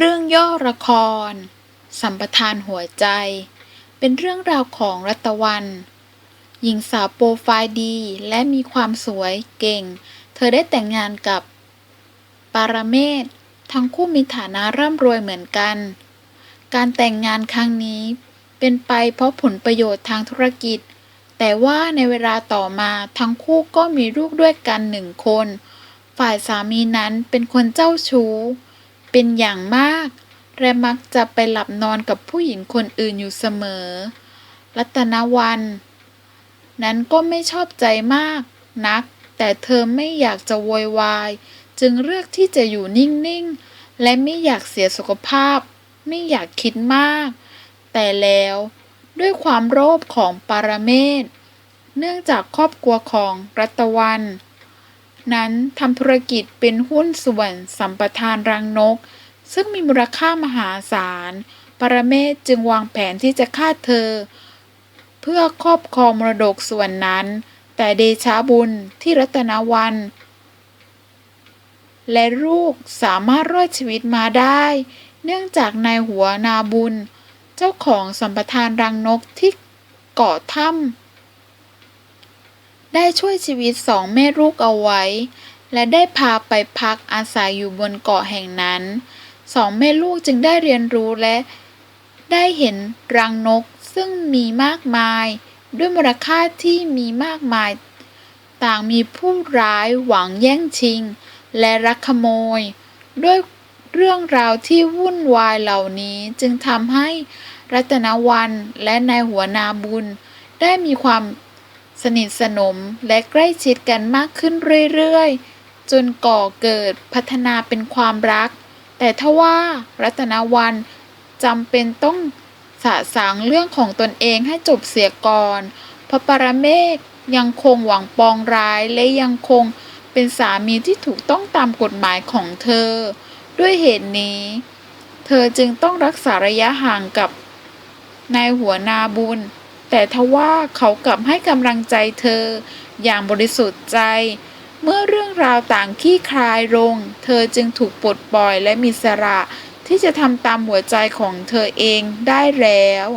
เรื่องย่อละคร สัมปทานหัวใจ เป็นเรื่องราวของรัตวัน หญิงสาวโปรไฟล์ดีและมีความสวยเก่ง เธอได้แต่งงานกับ ปารเมศ ทั้งคู่มีฐานะร่ำรวยเหมือนกัน การแต่งงานครั้งนี้เป็นไปเพราะผลประโยชน์ทางธุรกิจ แต่ว่าในเวลาต่อมาทั้งคู่ก็มีลูกด้วยกันหนึ่งคน ฝ่ายสามีนั้นเป็นคนเจ้าชู้ เป็นอย่างมาก และมักจะไปหลับนอนกับผู้หญิงคนอื่นอยู่เสมอ รัตนวัน นั้นก็ไม่ชอบใจมากนัก แต่เธอไม่อยากจะโวยวาย จึงเลือกที่จะอยู่นิ่งๆ และไม่อยากเสียสุขภาพ ไม่อยากคิดมาก แต่แล้วด้วยความโลภของปารเมศเนื่องจากครอบครัวของรัตวัน นั้นทำธุรกิจเป็นหุ้นส่วนสัมปทานรังนก ซึ่งมีมูลค่ามหาศาล ปรเมศจึงวางแผนที่จะฆ่าเธอ เพื่อครอบครองมรดกส่วนนั้น แต่เดชาบุญที่รัตนวัน และลูกสามารถรอดชีวิตมาได้ เนื่องจากนายหัวนาบุญ เจ้าของสัมปทานรังนกที่เกาะถ้ำ ได้ช่วยชีวิตสองแม่ลูกเอาไว้ และได้พาไปพักอาศัยอยู่บนเกาะแห่งนั้น สองแม่ลูกจึงได้เรียนรู้และได้เห็นรังนกซึ่งมีมากมาย ด้วยมูลค่าที่มีมากมาย ต่างมีผู้ร้ายหวังแย่งชิง และรักขโมย ด้วยเรื่องราวที่วุ่นวายเหล่านี้จึงทำให้รัตนวันและนายหัวนาบุญได้มีความ สนิทสนมและใกล้ชิดกันมากขึ้นเรื่อยๆ จนก่อเกิดพัฒนาเป็นความรัก แต่ทว่ารัตนวันจำเป็นต้องสะสางเรื่องของตนเองให้จบเสียก่อนเพราะปรเมศยังคงหวังปองร้ายและยังคงเป็นสามีที่ถูกต้องตามกฎหมายของเธอ ด้วยเหตุนี้ เธอจึงต้องรักษาระยะห่างกับนายหัวนาบุญ แต่ทว่าเขากลับให้กำลังใจเธอ อย่างบริสุทธิ์ใจ เมื่อเรื่องราวต่างขี้คลายลง เธอจึงถูกปลดปล่อยและมีสระที่จะทำตามหัวใจของเธอเองได้แล้ว